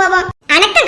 போவோம். அனக்கம்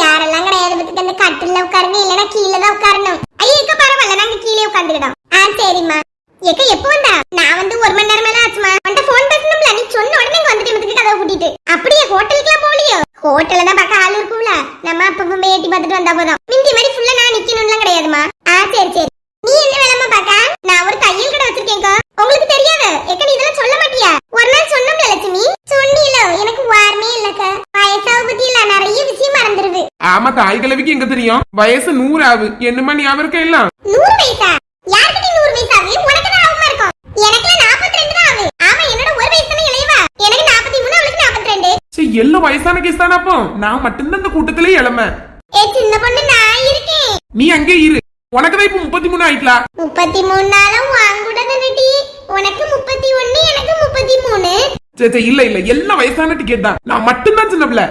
யாரெல்லாம் கிடையாது அந்த கட்டில உட்காருங்க இல்லனா கீழே தான் உட்காரணும். ஐயக்க பரவாயில்ல நாங்க கீழே உட்காந்துக்கிட்டோம் ஆ சரிம்மா. ஏக்க எப்போ வந்தா? நான் வந்து ஒரு மணி நேரம் மேல ஆச்சுமா உன்ட்ட போன் பேசணும்ல நீ சொன்ன உடனே இங்க வந்துட்டு எனக்கு கதவை கூட்டிட்டு அப்படியே ஹோட்டலுக்குலாம் போலியோ ஹோட்டல்ல தான் பார்க்க ஆள் இருக்கும்ல. நம்ம அப்பப்ப பேட்டி பார்த்துட்டு வந்தா போதும். மிந்தி மாதிரி ஃபுல்லா நான் நிக்கணும்லாம் கிடையாதுமா நம்ம தாய் கலவிக்கு எங்க தெரியும்? வயசு நூறு ஆகு என்ன ஞாபகம் இருக்க எல்லாம் நூறு வயசான கேஸ் தானே அப்போ? நான் மட்டும்தான் இந்த கூட்டத்திலே இளமை. ஏ சின்ன பொண்ணு நான் இருக்கேன். நீ அங்கே இரு. உனக்கு தான் இப்ப முப்பத்தி மூணு ஆயிட்டா முப்பத்தி மூணு நாளும் உனக்கு முப்பத்தி ஒண்ணு எனக்கு முப்பத்தி மூணு. சரி சரி இல்ல இல்ல. எல்லாம் வயசான டிக்கெட் தான். நான் மட்டும்தான் சின்ன பிள்ளை.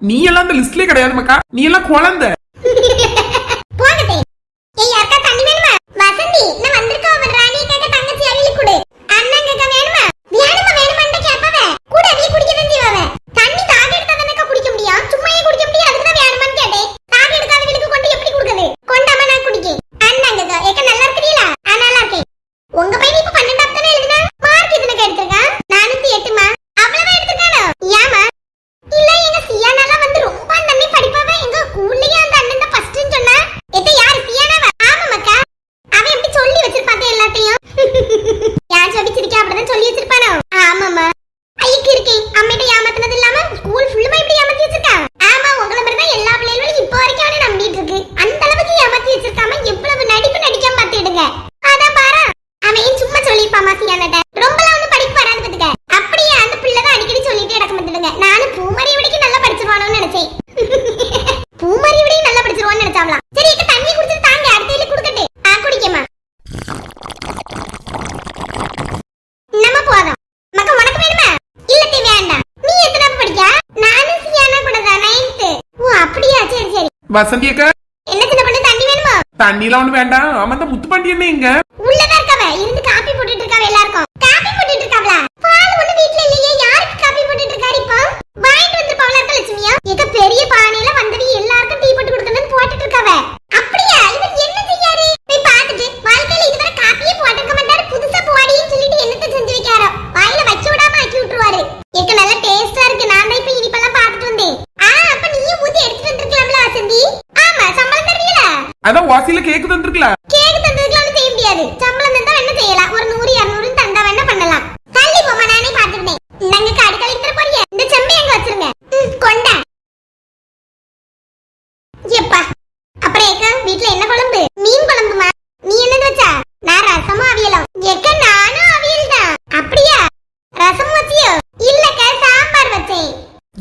நீ எல்லாம் அந்த லிஸ்ட்லயே கிடையாது மக்கா. நீ எல்லாம் குழந்தை. போகட்டே ஏய் யாருக்கா நான் வந்திருக்கோம் அவன் ராணியை கேட்ட தங்கச்சி அவளுக்கு கொடு. வசந்தி அக்கா. என்ன சின்ன பண்ணு? தண்ணி வேணுமா? தண்ணிலாம் ஒண்ணு வேண்டாம். ஆமா இந்த முத்து பாண்டி என்ன எங்க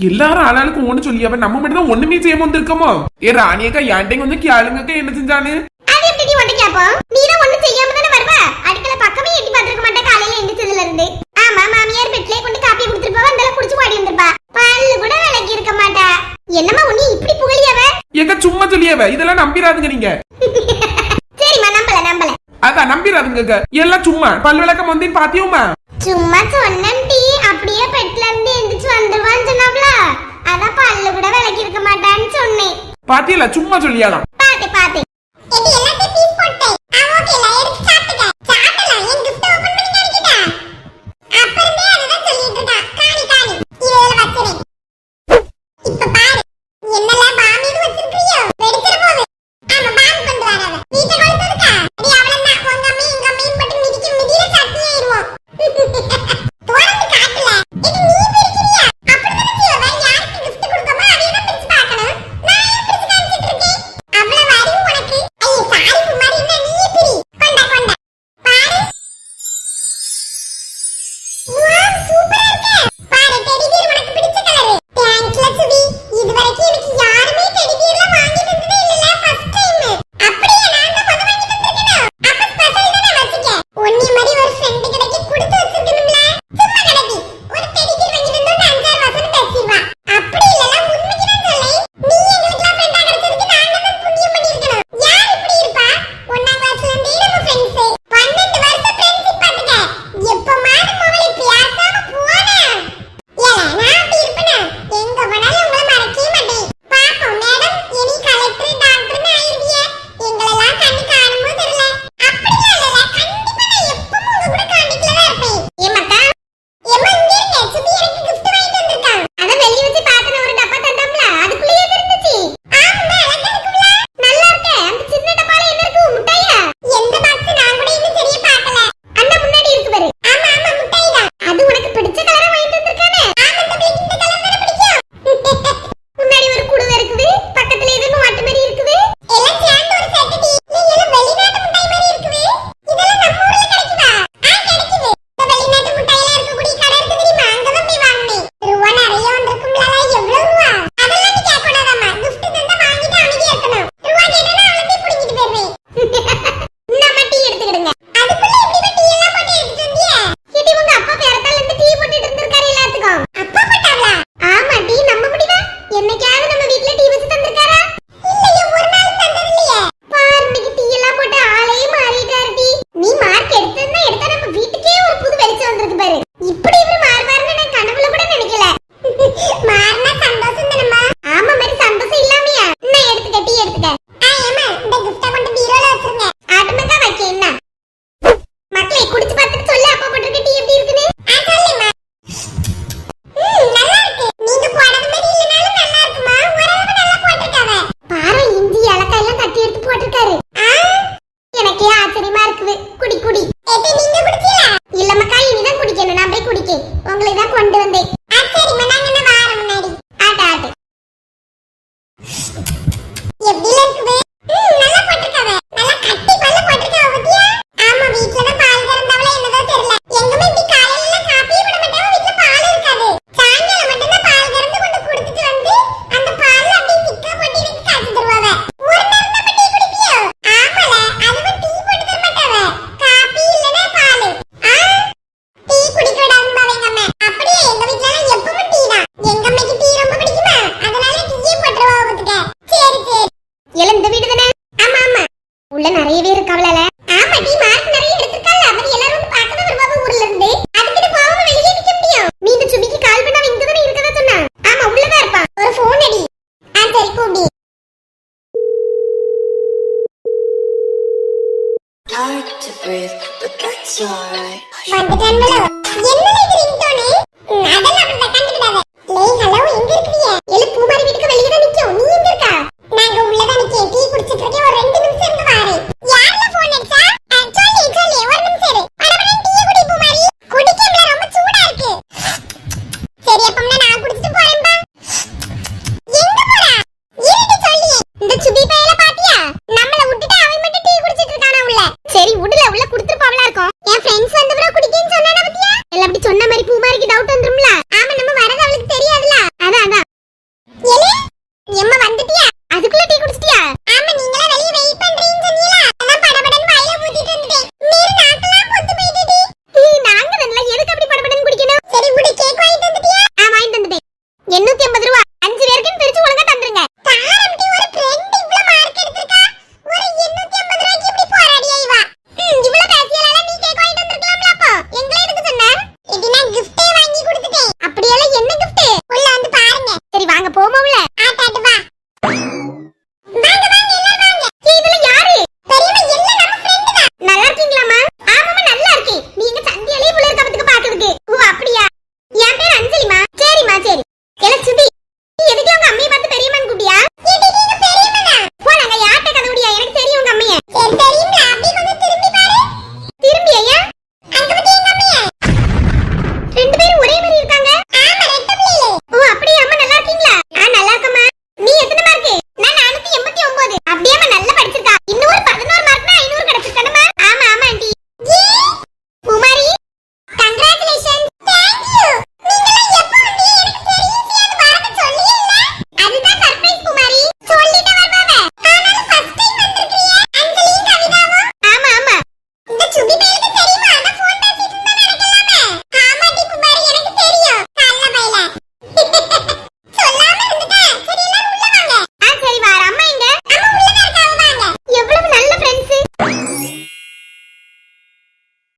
எல்லாரும் ஆளாளுக்கு ஒண்ணு சொல்லி அப்ப நம்ம மட்டும் தான் ஒண்ணுமே செய்யாம வந்திருக்கோமோ? ஏ ராணியக்கா யான்டையும் கொஞ்சம் கேளுங்கக்கா என்ன செஞ்சானு அது எப்படி ஒண்ணு கேப்போம் நீ ஒண்ணு செய்யாம தானே வருவ? அடுக்கல பக்கமே எட்டி பாத்துக்க மாட்டே காலையில எந்திரிச்சதுல இருந்து. ஆமா மாமியார் பெட்லயே கொண்டு காப்பி குடுத்துட்டு போவா குடிச்சு ஓடி வந்திருப்பா. பல்லு கூட இருக்க மாட்டா. என்னமா உன்னி இப்படி புகழியவ? ஏக்கா சும்மா சொல்லியவ? இதெல்லாம் நம்பிராதுங்க நீங்க. சரிம்மா அதான் நம்பிராதுங்க எல்லாம் சும்மா. பல் விளக்கம் வந்து பாத்தியுமா சும்மா சொன்னி அப்படியே பெட்ல இருந்து எந்திரிச்சு வந்துருவான் பாத்தியல சும்மா சொல்லியாலாம். ஆச்சரியமா இருக்குது. குடி குடி. நீங்க குடிச்சீங்களா இல்ல இனிதான் குடிக்கணும். நான் போய் குடிக்கேன். உங்களை தான் கொண்டு வந்தேன். வந்துட்டான்ல என்ன